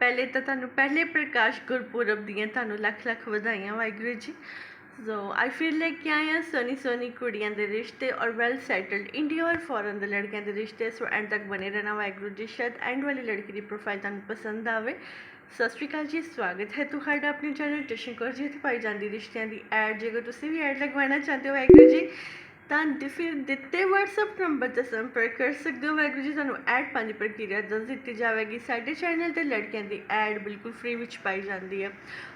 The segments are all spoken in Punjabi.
ਪਹਿਲੇ ਤਾਂ ਤੁਹਾਨੂੰ ਪਹਿਲੇ ਪ੍ਰਕਾਸ਼ ਗੁਰਪੁਰਬ ਦੀਆਂ ਤੁਹਾਨੂੰ ਲੱਖ ਲੱਖ ਵਧਾਈਆਂ, ਵਾਹਿਗੁਰੂ ਜੀ। ਸੋ ਆਈ ਫੀਲ ਲਾਈਕ ਕਿ ਆਏ ਆ ਸੋਨੀ ਸੋਨੀ ਕੁੜੀਆਂ ਦੇ ਰਿਸ਼ਤੇ ਔਰ ਵੈਲ ਸੈਟਲਡ ਇੰਡੀਆ ਔਰ ਫੋਰਨ ਦੇ ਲੜਕਿਆਂ ਦੇ ਰਿਸ਼ਤੇ ਸੋ ਐਂਡ ਤੱਕ ਬਣੇ ਰਹਿਣਾ, ਵਾਹਿਗੁਰੂ ਜੀ। ਸ਼ਾਇਦ ਐਂਡ ਵਾਲੀ ਲੜਕੀ ਦੀ ਪ੍ਰੋਫਾਈਲ ਤੁਹਾਨੂੰ ਪਸੰਦ ਆਵੇ। ਸਤਿ ਸ਼੍ਰੀ ਅਕਾਲ ਜੀ, ਸਵਾਗਤ ਹੈ ਤੁਹਾਡਾ ਆਪਣੇ ਚੈਨਲ ਟਿਸ਼ਨ ਕੌਰ ਜੀ ਤੇ ਪਾਈ ਜਾਂਦੀ ਰਿਸ਼ਤਿਆਂ ਦੀ ਐਡ ਜੇਕਰ ਤੁਸੀਂ ਵੀ ਐਡ ਲਗਵਾਉਣਾ ਚਾਹੁੰਦੇ ਹੋ, ਵਾਹਿਗੁਰੂ ਜੀ ਤਾਂ ਫਿਰ ਦਿੱਤੇ WhatsApp ਨੰਬਰ ਤੇ ਸੰਪਰਕ ਕਰ ਸਕਦੇ ਹੋ। ਵਾਹਿਗੁਰੂ ਜੀ ਤੁਹਾਨੂੰ ਐਡ ਪਾਉਣ ਦੀ ਪ੍ਰਕਿਰਿਆ ਦੱਸ ਦਿੱਤੀ ਜਾਵੇਗੀ। ਸਾਡੇ ਚੈਨਲ ਤੇ ਲੜਕਿਆਂ ਦੀ ਐਡ ਬਿਲਕੁਲ ਫ੍ਰੀ ਵਿੱਚ ਪਾਈ ਜਾਂਦੀ ਹੈ।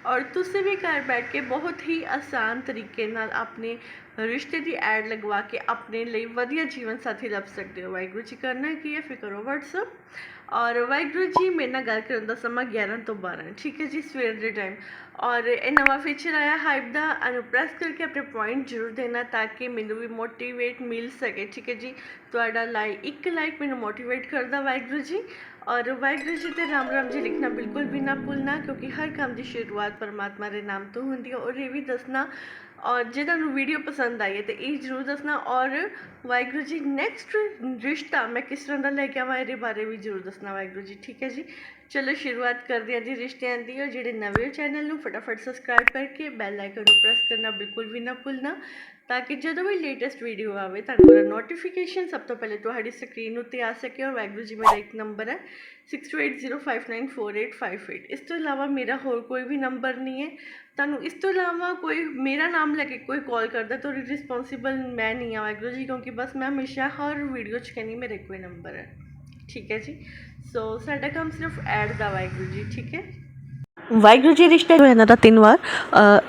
ਔਰ ਤੁਸੀਂ ਵੀ ਘਰ ਬੈਠ ਕੇ ਬਹੁਤ ਹੀ ਆਸਾਨ ਤਰੀਕੇ ਨਾਲ ਆਪਣੇ ਰਿਸ਼ਤੇ ਦੀ ਐਡ ਲਗਵਾ ਕੇ ਆਪਣੇ ਲਈ ਵਧੀਆ ਜੀਵਨ ਸਾਥੀ ਲੱਭ ਸਕਦੇ ਹੋ। ਵਾਹਿਗੁਰੂ ਜੀ ਕਰਨਾ ਕੀ ਹੈ ਫਿਰ ਕਰੋ WhatsApp ਔਰ ਵਾਹਿਗੁਰੂ ਜੀ, ਮੇਰੇ ਨਾਲ ਗੱਲ ਕਰਨ ਦਾ ਸਮਾਂ 11 ਤੋਂ 12 ਠੀਕ ਹੈ ਜੀ, ਸਵੇਰ ਦੇ ਟਾਈਮ ਔਰ ਇਹ ਨਵਾਂ ਫੀਚਰ ਆਇਆ ਹਾਈਪ ਦਾ। ਅਨੁਪ੍ਰੈਸ ਕਰਕੇ ਆਪਣੇ ਪੁਆਇੰਟ ਜ਼ਰੂਰ ਦੇਣਾ ਤਾਂ ਕਿ ਮੈਨੂੰ ਵੀ ਮੋਟੀਵੇਟ ਮਿਲ ਸਕੇ। ਠੀਕ ਹੈ ਜੀ ਤੁਹਾਡਾ ਲਾਈਕ ਇੱਕ ਲਾਈਕ ਮੈਨੂੰ ਮੋਟੀਵੇਟ ਕਰਦਾ ਵਾਹਿਗੁਰੂ ਜੀ। ਔਰ ਵਾਹਿਗੁਰੂ ਜੀ ਤੇ ਰਾਮ ਰਾਮ ਜੀ ਲਿਖਣਾ ਬਿਲਕੁਲ ਵੀ ਨਾ ਭੁੱਲਣਾ, ਕਿਉਂਕਿ ਹਰ ਕੰਮ ਦੀ ਸ਼ੁਰੂਆਤ ਪਰਮਾਤਮਾ ਦੇ ਨਾਮ ਤੋਂ ਹੁੰਦੀ ਹੈ ਔਰ ਇਹ ਵੀ ਦੱਸਣਾ ਔਰ ਜੇ ਤੁਹਾਨੂੰ ਵੀਡੀਓ ਪਸੰਦ ਆਈ ਹੈ ਤੇ ਇਹ ਜ਼ਰੂਰ ਦੱਸਣਾ। ਔਰ ਵਾਹਿਗੁਰੂ ਜੀ ਨੈਕਸਟ ਰਿਸ਼ਤਾ ਮੈਂ ਕਿਸ ਤਰ੍ਹਾਂ ਦਾ ਲੈ ਕੇ ਆਵਾਂ ਇਹਦੇ ਬਾਰੇ ਵੀ ਜ਼ਰੂਰ ਦੱਸਣਾ ਵਾਹਿਗੁਰੂ ਜੀ, ਠੀਕ ਹੈ ਜੀ? ਚਲੋ ਸ਼ੁਰੂਆਤ ਕਰਦੇ ਹਾਂ ਜੀ ਰਿਸ਼ਤਿਆਂ ਦੀ ਔਰ ਜਿਹੜੇ ਨਵੇਂ ਚੈਨਲ ਨੂੰ ਫਟਾਫਟ ਸਬਸਕ੍ਰਾਈਬ ਕਰਕੇ ਬੈਲ ਆਈਕਨ ਨੂੰ ਪ੍ਰੈਸ ਕਰਨਾ ਬਿਲਕੁਲ ਵੀ ਨਾ ਭੁੱਲਣਾ। ਤਾਂ ਕਿ ਜਦੋਂ ਵੀ ਲੇਟੈਸਟ ਵੀਡੀਓ ਆਵੇ, ਤੁਹਾਨੂੰ ਉਹਦਾ ਨੋਟੀਫਿਕੇਸ਼ਨ ਸਭ ਤੋਂ ਪਹਿਲੇ ਤੁਹਾਡੀ ਸਕਰੀਨ ਉੱਤੇ ਆ ਸਕੇ ਔਰ ਵਾਹਿਗੁਰੂ ਜੀ ਮੇਰਾ ਇੱਕ ਨੰਬਰ ਹੈ 6280594858 ਇਸ ਤੋਂ ਇਲਾਵਾ ਮੇਰਾ ਹੋਰ ਕੋਈ ਵੀ ਨੰਬਰ ਨਹੀਂ ਹੈ। ਤੁਹਾਨੂੰ ਇਸ ਤੋਂ ਇਲਾਵਾ ਕੋਈ ਮੇਰਾ ਨਾਮ ਲੈ ਕੇ ਕੋਈ ਕਾਲ ਕਰਦਾ ਤਾਂ ਰਿਸਪੌਂਸਿਬਲ ਮੈਂ ਨਹੀਂ ਆ ਵਾਹਿਗੁਰੂ ਜੀ, ਕਿਉਂਕਿ ਬਸ ਮੈਂ ਹਮੇਸ਼ਾ ਹਰ ਵੀਡੀਓ 'ਚ ਕਹਿੰਦੀ ਮੇਰੇ ਕੋਈ ਨੰਬਰ ਹੈ। ਠੀਕ ਹੈ ਜੀ? ਸੋ ਸਾਡਾ ਕੰਮ ਸਿਰਫ ਐਡ ਦਾ ਵਾਹਿਗੁਰੂ ਜੀ, ਠੀਕ ਹੈ? ਵਾਹਿਗੁਰੂ ਜੀ ਰਿਸ਼ਤਾ ਜੋ ਇਹਨਾਂ ਦਾ ਤਿੰਨ ਵਾਰ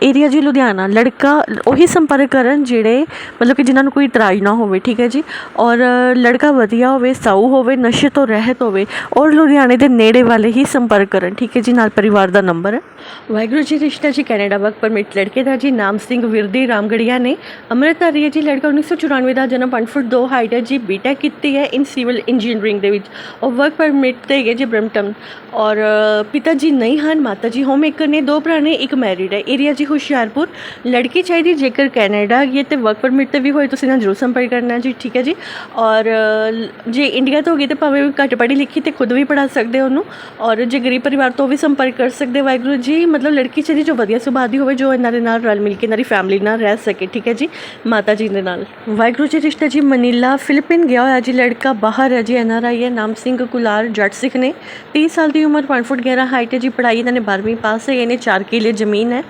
ਏਰੀਆ ਜੀ ਲੁਧਿਆਣਾ, ਲੜਕਾ ਉਹੀ ਸੰਪਰਕ ਕਰਨ ਜਿਹੜੇ ਮਤਲਬ ਕਿ ਜਿਨ੍ਹਾਂ ਨੂੰ ਕੋਈ ਇਤਰਾਜ਼ ਨਾ ਹੋਵੇ, ਠੀਕ ਹੈ ਜੀ? ਔਰ ਲੜਕਾ ਵਧੀਆ ਹੋਵੇ, ਸਾਊ ਹੋਵੇ, ਨਸ਼ੇ ਤੋਂ ਰਹਿਤ ਹੋਵੇ, ਔਰ ਲੁਧਿਆਣੇ ਦੇ ਨੇੜੇ ਵਾਲੇ ਹੀ ਸੰਪਰਕ ਕਰਨ, ਠੀਕ ਹੈ ਜੀ? ਨਾਲ ਪਰਿਵਾਰ ਦਾ ਨੰਬਰ ਹੈ। ਵਾਹਿਗੁਰੂ ਜੀ ਰਿਸ਼ਤਾ ਜੀ, ਕੈਨੇਡਾ ਵਰਕ ਪਰਮਿਟ ਲੜਕੇ ਦਾ ਜੀ, ਨਾਮ ਸਿੰਘ ਵਿਰਦੀ ਰਾਮਗੜੀਆ ਨੇ ਅੰਮ੍ਰਿਤਧਾਰੀ ਹੈ ਜੀ, ਲੜਕਾ 1994 ਦਾ ਜਨਮ 5 ਫੁੱਟ 2 ਹਾਈਟ ਹੈ ਜੀ ਬੀਟੈਕ ਕੀਤੀ ਹੈ ਇਨ ਸਿਵਲ ਇੰਜੀਨੀਅਰਿੰਗ ਦੇ ਵਿੱਚ। ਔਰ ਵਰਕ ਪਰਮਿਟ ਤੇ ਹੈਗੇ ਜੀ ਬ੍ਰਮਟਨ ਔਰ ਪਿਤਾ ਜੀ ਨਹੀਂ ਹਨ, ਮਾਤਾ ਜੀ ਹੋਮ ਮੇਕਰ ਨੇ, ਦੋ ਭਰਾ ਨੇ, ਇੱਕ ਮੈਰਿਡ ਹੈ। ਏਰੀਆ ਜੀ ਹੁਸ਼ਿਆਰਪੁਰ। ਲੜਕੀ ਚਾਹੀਦੀ ਜੇਕਰ ਕੈਨੇਡਾ ਇਹ ਤੇ ਵਰਕ ਪਰਮਿਟ ਤੇ ਵੀ ਹੋਏ, ਤੁਸੀਂ ਨਾਲ ਜ਼ਰੂਰ ਸੰਪਰਕ ਕਰਨਾ ਜੀ, ਠੀਕ ਹੈ ਜੀ? ਔਰ ਜੇ ਇੰਡੀਆ ਤੋਂ ਹੋਗੀ ਤੇ ਭਾਵੇਂ ਘੱਟ ਪੜ੍ਹੀ ਲਿਖੀ ਤੇ ਖੁਦ ਵੀ ਪੜ੍ਹਾ ਸਕਦੇ ਹੋ ਉਹਨੂੰ। ਔਰ ਜੇ ਗਰੀਬ ਪਰਿਵਾਰ ਤੋਂ ਵੀ ਸੰਪਰਕ ਕਰ ਸਕਦੇ ਵਾਹਿਗੁਰੂ ਜੀ, ਮਤਲਬ ਲੜਕੀ ਚਾਹੀਦੀ ਜੋ ਵਧੀਆ ਸੁਭਾਅ ਦੀ ਹੋਵੇ, ਜੋ ਇਹਨਾਂ ਦੇ ਨਾਲ ਰਲ ਮਿਲ ਕੇ, ਇਹਨਾਂ ਦੀ ਫੈਮਿਲੀ ਨਾਲ ਰਹਿ ਸਕੇ, ਠੀਕ ਹੈ ਜੀ? ਮਾਤਾ ਜੀ ਦੇ ਨਾਲ। ਵਾਹਿਗੁਰੂ ਜੀ, ਰਿਸ਼ਤਾ ਜੀ ਮਨੀਲਾ, ਫਿਲੀਪੀਨ ਗਿਆ ਹੋਇਆ ਜੀ, ਲੜਕਾ ਬਾਹਰ ਹੈ ਜੀ ਐਨਆਰਆਈ ਹੈ, ਨਾਮ ਸਿੰਘ ਕੁਲਾਰ, ਜੱਟ ਸਿੱਖ ਨੇ। 30 ਸਾਲ ਦੀ ਉਮਰ 5 ਫੁੱਟ 11 ਹਾਈਟ ਹੈ ਜੀ, ਪੜ੍ਹਾਈ ਇਹਨਾਂ ਨੇ 12ਵੀਂ ਪਾਸ ਹੈ, ਇਹਨੇ 4 ਕਿੱਲੇ ਜ਼ਮੀਨ ਹੈ।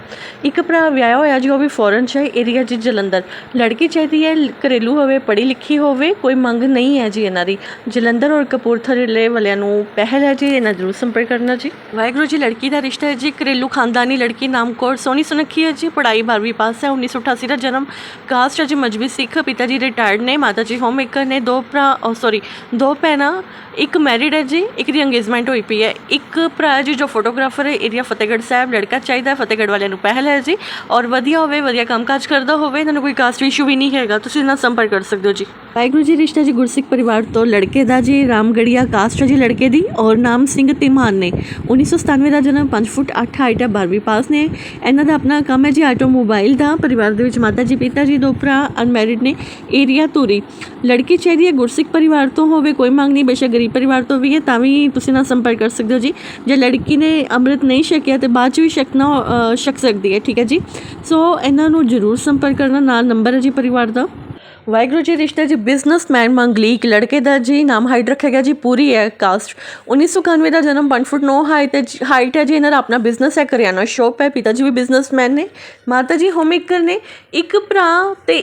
ਇੱਕ ਭਰਾ ਵਿਆਹਿਆ ਹੋਇਆ ਜੀ ਉਹ ਵੀ ਫੋਰਨ 'ਚ ਹੈ ਏਰੀਆ ਜੀ ਜਲੰਧਰ। ਲੜਕੀ ਚਾਹੀਦੀ ਹੈ, ਘਰੇਲੂ ਹੋਵੇ, ਪੜ੍ਹੀ ਲਿਖੀ ਹੋਵੇ, ਕੋਈ ਮੰਗ ਨਹੀਂ ਹੈ ਜੀ ਇਹਨਾਂ ਦੀ। ਜਲੰਧਰ ਔਰ ਕਪੂਰਥਲੇ ਵਾਲਿਆਂ ਨੂੰ ਪਹਿਲ ਹੈ ਜੀ, ਇਹਨਾਂ ਜ਼ਰੂਰ ਸੰਪਰਕ ਕਰਨਾ ਜੀ। ਵਾਹਿਗੁਰੂ ਜੀ, ਲੜਕੀ ਦਾ ਰਿਸ਼ਤਾ ਹੈ ਜੀ, ਘਰੇਲੂ ਖਾਨਦਾਨੀ ਲੜਕੀ ਨਾਮ ਕੌਰ ਸੋਹਣੀ ਸੁਨੱਖੀ ਹੈ ਜੀ, ਪੜ੍ਹਾਈ 12ਵੀਂ ਪਾਸ ਹੈ 1988 ਦਾ ਜਨਮ। ਕਾਸਟ ਹੈ ਜੀ, ਮਜਬੀ ਸਿੱਖ, ਪਿਤਾ ਜੀ ਰਿਟਾਇਰਡ ਨੇ, ਮਾਤਾ ਜੀ ਹੋਮ ਮੇਕਰ ਨੇ, ਦੋ ਭਰਾ ਸੌਰੀ ਦੋ ਭੈਣਾਂ, ਇੱਕ ਮੈਰਿਡ ਹੈ ਜੀ, ਇੱਕ ਦੀ ਅੰਗੇਜਮੈਂਟ ਹੋਈ ਪਈ ਹੈ। ਇੱਕ ਭਰਾ ਜੀ ਜੋ ਫੋਟੋਗ੍ਰਾਫਰ ਹੈ ਏਰੀਆ ਫਤਿਹਗੜ੍ਹ ਸਾਹਿਬ, ਲੜਕਾ ਚਾਹੀਦਾ, ਫਤਿਹਗੜ੍ਹ ਵਾਲਿਆਂ ਨੂੰ ਪਹਿਲ ਹੈ ਜੀ। ਔਰ ਵਧੀਆ ਹੋਵੇ, ਵਧੀਆ ਕੰਮਕਾਜ ਕਰਦਾ ਹੋਵੇ, ਇਹਨਾਂ ਨੂੰ ਕੋਈ ਕਾਸਟ ਇਸ਼ੂ ਵੀ ਨਹੀਂ ਹੈਗਾ। ਤੁਸੀਂ ਇਹਨਾਂ ਨਾਲ ਸੰਪਰਕ ਕਰ ਸਕਦੇ ਹੋ ਜੀ। ਵਾਹਿਗੁਰੂ ਜੀ, ਰਿਸ਼ਤਾ ਜੀ ਗੁਰਸਿੱਖ ਪਰਿਵਾਰ ਤੋਂ ਲੜਕੇ ਦਾ ਜੀ, ਰਾਮਗੜੀਆ ਕਾਸਟ ਹੈ ਜੀ ਲੜਕੇ ਦੀ ਔਰ ਨਾਮ ਸਿੰਘ ਤਿਮਾਨ ਨੇ। 1997 ਦਾ ਜਨਮ 5 ਫੁੱਟ 8 ਹਾਈਟ ਹੈ 12ਵੀਂ ਪਾਸ ਨੇ। ਇਹਨਾਂ ਦਾ ਆਪਣਾ ਕੰਮ ਹੈ ਜੀ ਆਟੋਮੋਬਾਈਲ ਦਾ। ਪਰਿਵਾਰ ਦੇ ਵਿੱਚ ਮਾਤਾ ਜੀ, ਪਿਤਾ ਜੀ, ਦੋ ਭਰਾ, ਅਨਮੈਰਿਡ ਨੇ, ਏਰੀਆ ਧੂਰੀ। ਲੜਕੀ ਚਾਹੀਦੀ ਹੈ ਗੁਰਸਿੱਖ ਪਰਿਵਾਰ ਤੋਂ ਹੋਵੇ, ਕੋਈ ਮੰਗ ਨਹੀਂ, ਬੇਸ਼ੱਕ ਗਰੀਬ ਪਰਿਵਾਰ ਤੋਂ ਵੀ ਹੈ, ਤਾਂ ਵੀ ਤੁਸੀਂ ਨਾਲ ਸੰਪਰਕ ਕਰ ਸਕਦੇ ਹੋ ਜੀ। ਜੇ ਲੜਕੀ ਨੇ ਅੰਮ੍ਰਿਤ ਨਹੀਂ ਛਕਿਆ ਤੇ ਬਾਅਦ ਚ ਵੀ ਛਕਣਾ ਛਕ ਸਕਦੀ ਹੈ, ਠੀਕ ਹੈ ਜੀ? ਸੋ ਇਹਨਾਂ ਨੂੰ ਜ਼ਰੂਰ ਸੰਪਰਕ ਕਰਨਾ, ਨਾਲ ਨੰਬਰ ਹੈ ਜੀ ਪਰਿਵਾਰ ਦਾ। ਵਾਹਿਗੁਰੂ ਜੀ, ਰਿਸ਼ਤਾ ਜੀ ਬਿਜ਼ਨਸਮੈਨ ਮੰਗਲੀਕ ਲੜਕੇ ਦਾ ਜੀ ਨਾਮ ਹਾਈਟ ਰੱਖਿਆ ਗਿਆ ਜੀ, ਪੂਰੀ ਹੈ ਕਾਸਟ 1991 ਦਾ ਜਨਮ 5 ਫੁੱਟ 9 ਹਾਈਟ ਹੈ ਹਾਈਟ ਹੈ ਜੀ, ਇਹਨਾਂ ਦਾ ਆਪਣਾ ਬਿਜ਼ਨਸ ਹੈ, ਕਰਿਆਨਾ ਸ਼ੋਪ ਹੈ, ਪਿਤਾ ਜੀ ਵੀ ਬਿਜ਼ਨਸਮੈਨ ਨੇ, ਮਾਤਾ ਜੀ ਹੋਮੇਕਰ ਨੇ, ਇੱਕ ਭਰਾ ਤੇ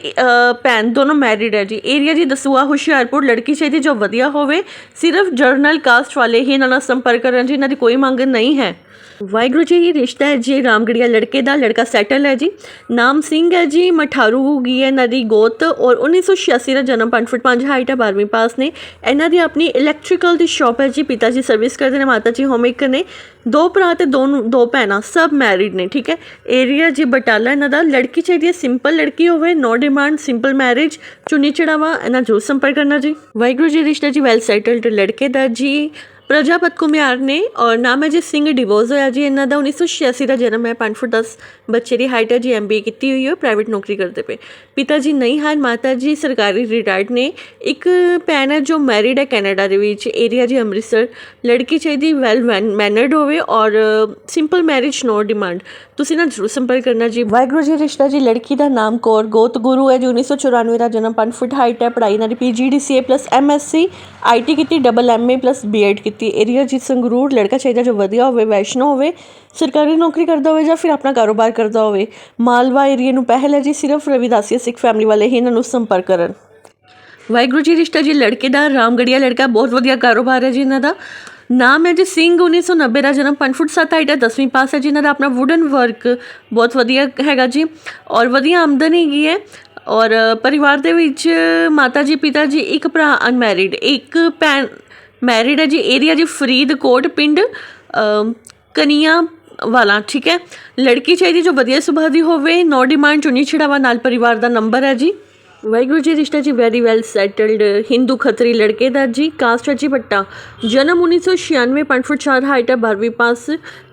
ਭੈਣ ਦੋਨੋਂ ਮੈਰਿਡ ਹੈ ਜੀ। ਏਰੀਆ ਜੀ ਦਸੂਆ, ਹੁਸ਼ਿਆਰਪੁਰ, ਲੜਕੀ ਚਾਹੀਦੀ ਜੋ ਵਧੀਆ ਹੋਵੇ, ਸਿਰਫ ਜਰਨਲ ਕਾਸਟ ਵਾਲੇ ਹੀ ਇਹਨਾਂ ਨਾਲ ਸੰਪਰਕ ਕਰਨ ਜੀ, ਇਹਨਾਂ ਦੀ ਕੋਈ ਮੰਗ ਨਹੀਂ ਹੈ। ਵਾਹਿਗੁਰੂ ਜੀ ਇਹ ਰਿਸ਼ਤਾ ਹੈ ਜੀ, ਰਾਮਗੜੀਆ ਲੜਕੇ ਦਾ, ਲੜਕਾ ਸੈਟਲ ਹੈ ਜੀ। ਨਾਮ ਸਿੰਘ ਹੈ ਜੀ, ਮਠਾਰੂ ਗਈ ਹੈ ਇਹਨਾਂ ਦੀ ਗੋਤ ਔਰ 1986 ਦਾ ਜਨਮ 5 ਫੁੱਟ 5 ਹਾਈਟ ਹੈ 12ਵੀਂ ਪਾਸ ਨੇ। ਇਹਨਾਂ ਦੀ ਆਪਣੀ ਇਲੈਕਟ੍ਰੀਕਲ ਦੀ ਸ਼ਾਪ ਹੈ ਜੀ, ਪਿਤਾ ਜੀ ਸਰਵਿਸ ਕਰਦੇ ਨੇ, ਮਾਤਾ ਜੀ ਹੋਮੇਕਰ ਨੇ। ਦੋ ਭਰਾ ਤੇ ਦੋ ਦੋ ਭੈਣਾਂ, ਸਭ ਮੈਰਿਡ ਨੇ, ਠੀਕ ਹੈ? ਏਰੀਆ ਜੀ ਬਟਾਲਾ, ਇਹਨਾਂ ਦਾ ਲੜਕੀ ਚਾਹੀਦੀ ਹੈ ਸਿੰਪਲ ਲੜਕੀ ਹੋਵੇ ਨੋ ਡਿਮਾਂਡ ਸਿੰਪਲ ਮੈਰਿਜ ਚੁੰਨੀ ਚੜਾਵਾ, ਇਹਨਾਂ ਜ਼ਰੂਰ ਸੰਪਰਕ ਕਰਨਾ ਜੀ। ਵਾਹਿਗੁਰੂ ਜੀ ਰਿਸ਼ਤਾ ਜੀ ਵੈਲ ਸੈਟਲਡ ਲੜਕੇ ਦਾ ਜੀ। ਪ੍ਰਜਾਪਤ ਕੁਮਾਰ ਨੇ ਔਰ ਨਾਮ ਹੈ ਜੀ ਸਿੰਘ ਡਿਵੋਰਸ ਹੋਇਆ ਜੀ। ਇਹਨਾਂ ਦਾ 1986 ਦਾ ਜਨਮ ਹੈ। 5 ਫੁੱਟ 10 ਬੱਚੇ ਦੀ ਹਾਈਟ ਹੈ ਜੀ। ਐਮਬੀਏ ਕੀਤੀ ਹੋਈ ਹੈ। ਪ੍ਰਾਈਵੇਟ ਨੌਕਰੀ ਕਰਦੇ ਪਏ। ਪਿਤਾ ਜੀ ਨਹੀਂ ਹਨ ਮਾਤਾ ਜੀ ਸਰਕਾਰੀ ਰਿਟਾਇਰਡ ਨੇ। ਇੱਕ ਭੈਣ ਹੈ ਜੋ ਮੈਰਿਡ ਹੈ ਕੈਨੇਡਾ ਦੇ ਵਿੱਚ। ਏਰੀਆ ਜੀ ਅੰਮ੍ਰਿਤਸਰ। ਲੜਕੀ ਚਾਹੀਦੀ ਵੈਲ ਮੈਨਰਡ ਹੋਵੇ ਔਰ ਸਿੰਪਲ ਮੈਰਿਜ ਨੋ ਡਿਮਾਂਡ ਤੁਸੀਂ ਨਾ ਜ਼ਰੂਰ ਸੰਪਰਕ ਕਰਨਾ ਜੀ। ਵਾਹਿਗੁਰੂ ਜੀ ਰਿਸ਼ਤਾ ਜੀ ਲੜਕੀ ਦਾ ਨਾਮ ਕੌਰ ਗੋਤ ਗੁਰੂ ਹੈ ਜੀ 1994 ਦਾ ਜਨਮ 5 ਫੁੱਟ ਹਾਈਟ ਹੈ ਪੜ੍ਹਾਈ ਨਾਲ ਪੀਜੀਡੀਸੀਏ ਪਲੱਸ ਐਮਐਸਸੀ ਆਈਟੀ ਕੀਤੀ ਡਬਲ ਐਮਏ ਪਲੱਸ ਬੀਐਡ ਕੀਤੀ। ਏਰੀਆ ਜੀ ਸੰਗਰੂਰ ਲੜਕਾ ਚਾਹੀਦਾ ਜੋ ਵਧੀਆ ਹੋਵੇ ਵੈਸ਼ਨੋ ਹੋਵੇ ਸਰਕਾਰੀ ਨੌਕਰੀ ਕਰਦਾ ਹੋਵੇ ਜਾਂ ਫਿਰ ਆਪਣਾ ਕਾਰੋਬਾਰ ਕਰਦਾ ਹੋਵੇ। ਮਾਲਵਾ ਏਰੀਆ ਨੂੰ ਪਹਿਲ ਹੈ ਜੀ ਸਿਰਫ ਰਵਿਦਾਸੀਆ ਸਿੱਖ ਫੈਮਿਲੀ ਵਾਲੇ ਹੀ ਇਹਨਾਂ ਨੂੰ ਸੰਪਰਕ ਕਰਨ। ਵਾਹਿਗੁਰੂ ਜੀ ਰਿਸ਼ਤਾ ਜੀ ਲੜਕੇ ਦਾ ਰਾਮਗੜੀਆ ਲੜਕਾ ਬਹੁਤ ਵਧੀਆ ਕਾਰੋਬਾਰ ਹੈ ਜੀ ਇਹਨਾਂ ਦਾ। ਨਾਮ ਹੈ ਜੀ ਸਿੰਘ 1990 ਦਾ ਜਨਮ 5 ਫੁੱਟ 7 ਹਾਈਟ ਹੈ 10ਵੀਂ ਪਾਸ ਹੈ ਜਿਨ੍ਹਾਂ ਦਾ ਆਪਣਾ ਵੁਡਨ ਵਰਕ ਬਹੁਤ ਵਧੀਆ ਹੈਗਾ ਜੀ ਔਰ ਵਧੀਆ ਆਮਦਨ ਹੈਗੀ ਹੈ ਔਰ ਪਰਿਵਾਰ ਦੇ ਵਿੱਚ ਮਾਤਾ ਜੀ ਪਿਤਾ ਜੀ ਇੱਕ ਭਰਾ ਅਨਮੈਰਿਡ ਇੱਕ ਭੈਣ ਮੈਰਿਡ ਹੈ ਜੀ। ਏਰੀਆ ਜੀ ਫਰੀਦਕੋਟ ਪਿੰਡ ਅਮ, ਕਨੀਆਂ ਵਾਲਾ ਠੀਕ ਹੈ। ਲੜਕੀ ਚਾਹੀਦੀ ਜੋ ਵਧੀਆ ਸੁਭਾਅ ਦੀ ਹੋਵੇ ਨੋ ਡਿਮਾਂਡ ਚੁਣੀ ਛੜਾਵਾ ਨਾਲ ਪਰਿਵਾਰ ਦਾ ਨੰਬਰ ਹੈ ਜੀ। ਵਾਹਿਗੁਰੂ ਜੀ ਰਿਸ਼ਤਾ ਜੀ very well settled Hindu Khatri ਲੜਕੇ ਦਾ ਜੀ, ਕਾਸਟ ਹੈ ਜੀ ਭੱਟਾ। ਜਨਮ 1996 5 ਫੁੱਟ 4 ਹਾਈਟ ਹੈ 12ਵੀਂ ਪਾਸ।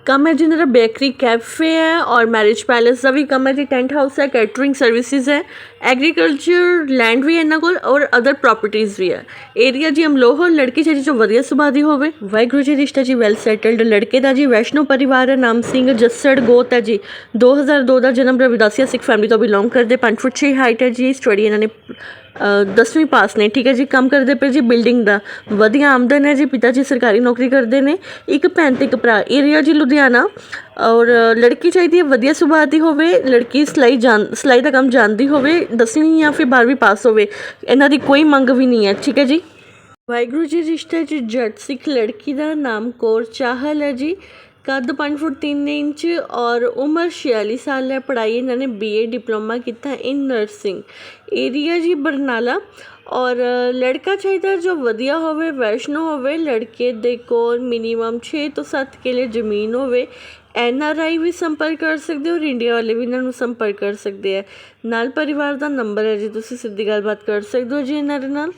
ਕੰਮ ਹੈ ਜਿਹਨਾਂ ਦਾ ਬੇਕਰੀ ਕੈਫੇ ਹੈ ਔਰ ਮੈਰਿਜ ਪੈਲੇਸ ਦਾ ਵੀ ਕੰਮ ਹੈ ਜੀ ਟੈਂਟ ਹਾਊਸ ਹੈ ਕੈਟਰਿੰਗ ਸਰਵਿਸਿਜ਼ ਹੈ ਐਗਰੀਕਲਚਰ ਲੈਂਡ ਵੀ ਇਹਨਾਂ ਕੋਲ ਔਰ ਅਦਰ ਪ੍ਰਾਪਰਟੀਆਂ ਵੀ ਹੈ ਏਰੀਆ ਜੀ ਅਮਲੋਹ ਲੜਕੀ ਚਾਹੀਦੀ ਜੋ ਵਧੀਆ ਸੁਭਾਅ ਦੀ ਹੋਵੇ ਵਾਹਿਗੁਰੂ ਜੀ ਰਿਸ਼ਤਾ ਜੀ ਵੈਲ ਸੈਟਲਡ ਲੜਕੇ ਦਾ ਜੀ ਵੈਸ਼ਨੋ ਪਰਿਵਾਰ ਹੈ ਨਾਮ ਸਿੰਘ ਜੱਸੜ ਗੋਤ ਹੈ ਜੀ 2002 ਦਾ ਜਨਮ ਰਵਿਦਾਸੀਆ ਸਿੱਖ ਫੈਮਿਲੀ ਤੋਂ ਬਿਲੋਂਗ ਕਰਦੇ 5 ਫੁੱਟ 6 ਹਾਈਟ ਹੈ ਜੀ ਸਟੱਡੀ ਇਹਨਾਂ ਨੇ ਦਸਵੀਂ ਪਾਸ ਨੇ, ਠੀਕ ਹੈ ਜੀ? ਕੰਮ ਕਰਦੇ ਪਏ ਜੀ ਬਿਲਡਿੰਗ ਦਾ। ਵਧੀਆ ਆਮਦਨ ਹੈ ਜੀ, ਪਿਤਾ ਜੀ ਸਰਕਾਰੀ ਨੌਕਰੀ ਕਰਦੇ ਨੇ। ਇੱਕ ਭੈਣ ਤੇ ਇੱਕ ਭਰਾ ਏਰੀਆ ਜੀ ਲੁਧਿਆਣਾ। ਔਰ ਲੜਕੀ ਚਾਹੀਦੀ ਹੈ ਵਧੀਆ ਸੁਭਾਅ ਦੀ ਹੋਵੇ, ਲੜਕੀ ਸਿਲਾਈ ਜਾਣ, ਸਿਲਾਈ ਦਾ ਕੰਮ ਜਾਣਦੀ ਹੋਵੇ, ਦਸਵੀਂ ਜਾਂ ਫਿਰ 12ਵੀਂ ਪਾਸ ਹੋਵੇ, ਇਹਨਾਂ ਦੀ ਕੋਈ ਮੰਗ ਵੀ ਨਹੀਂ ਹੈ, ਠੀਕ ਹੈ ਜੀ? ਵਾਹਿਗੁਰੂ ਜੀ, ਰਿਸ਼ਤੇ ਚ ਜੱਟ ਸਿੱਖ ਲੜਕੀ ਦਾ ਨਾਮ ਕੌਰ ਚਾਹਲ ਹੈ ਜੀ। ਕੱਦ 5 ਫੁੱਟ 3 ਇੰਚ ਔਰ ਉਮਰ 46 ਸਾਲ ਹੈ। ਪੜ੍ਹਾਈ ਇਹਨਾਂ ਨੇ ਬੀਏ ਡਿਪਲੋਮਾ ਕੀਤਾ ਇਨ ਨਰਸਿੰਗ ਏਰੀਆ ਜੀ ਬਰਨਾਲਾ। ਔਰ ਲੜਕਾ ਚਾਹੀਦਾ ਜੋ ਵਧੀਆ ਹੋਵੇ, ਵੈਸ਼ਨੋ ਹੋਵੇ, ਲੜਕੇ ਦੇ ਕੋਲ ਮਿਨੀਮਮ 6 ਤੋਂ 7 ਕਿਲੇ ਜ਼ਮੀਨ ਹੋਵੇ ਐਨ ਆਰ ਆਈ ਵੀ ਸੰਪਰਕ ਕਰ ਸਕਦੇ ਹੋ ਔਰ ਇੰਡੀਆ ਵਾਲੇ ਵੀ ਇਹਨਾਂ ਨੂੰ ਸੰਪਰਕ ਕਰ ਸਕਦੇ ਆ। ਨਾਲ ਪਰਿਵਾਰ ਦਾ ਨੰਬਰ ਹੈ ਜੀ, ਤੁਸੀਂ ਸਿੱਧੀ ਗੱਲਬਾਤ ਕਰ ਸਕਦੇ ਹੋ ਜੀ ਇਹਨਾਂ ਦੇ ਨਾਲ।